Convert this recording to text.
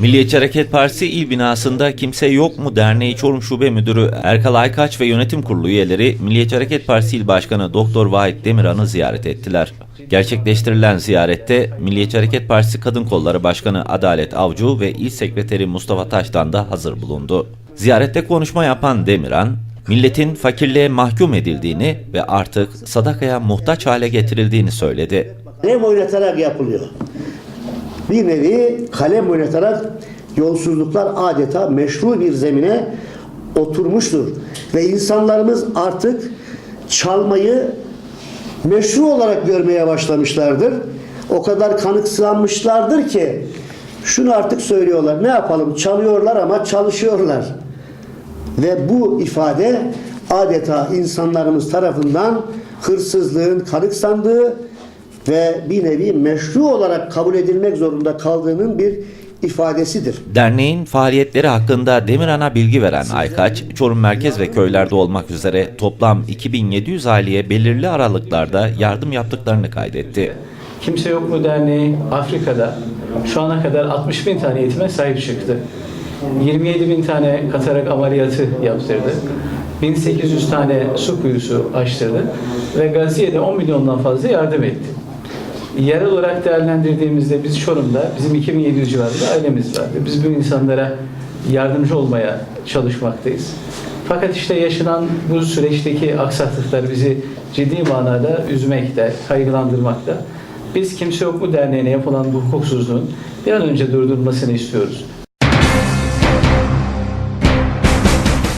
Milliyetçi Hareket Partisi il binasında Kimse Yok mu Derneği Çorum Şube Müdürü Erkal Aykaç ve Yönetim Kurulu üyeleri Milliyetçi Hareket Partisi İl Başkanı Doktor Vahit Demirhan'ı ziyaret ettiler. Gerçekleştirilen ziyarette Milliyetçi Hareket Partisi Kadın Kolları Başkanı Adalet Avcı ve İl Sekreteri Mustafa Taş'tan da hazır bulundu. Ziyarette konuşma yapan Demirhan, milletin fakirliğe mahkum edildiğini ve artık sadakaya muhtaç hale getirildiğini söyledi. Kalem oynatarak yapılıyor. Bir nevi kalem oynatarak yolsuzluklar adeta meşru bir zemine oturmuştur. Ve insanlarımız artık çalmayı meşru olarak görmeye başlamışlardır. O kadar kanıksanmışlardır ki şunu artık söylüyorlar. Ne yapalım? Çalıyorlar ama çalışıyorlar. Ve bu ifade adeta insanlarımız tarafından hırsızlığın kanıksandığı ve bir nevi meşru olarak kabul edilmek zorunda kaldığının bir ifadesidir. Derneğin faaliyetleri hakkında Demirhan'a bilgi veren Aykaç, Çorum merkez ve köylerde olmak üzere toplam 2700 aileye belirli aralıklarda yardım yaptıklarını kaydetti. Kimse Yok mu Derneği Afrika'da şu ana kadar 60 bin tane yetime sahip çıktı. 27 bin tane katarak ameliyatı yaptırdı. 1800 tane su kuyusu açtırdı ve Gaziye'de 10 milyondan fazla yardım etti. Yerel olarak değerlendirdiğimizde biz Çorum'da bizim 2700 civarında ailemiz var. Ve Biz bu insanlara yardımcı olmaya çalışmaktayız. Fakat işte yaşanan bu süreçteki aksaklıklar bizi ciddi manada üzmekte, kaygılandırmakta. Biz Kimse Yok mu Derneği'ne yapılan bu hukuksuzluğun bir an önce durdurulmasını istiyoruz.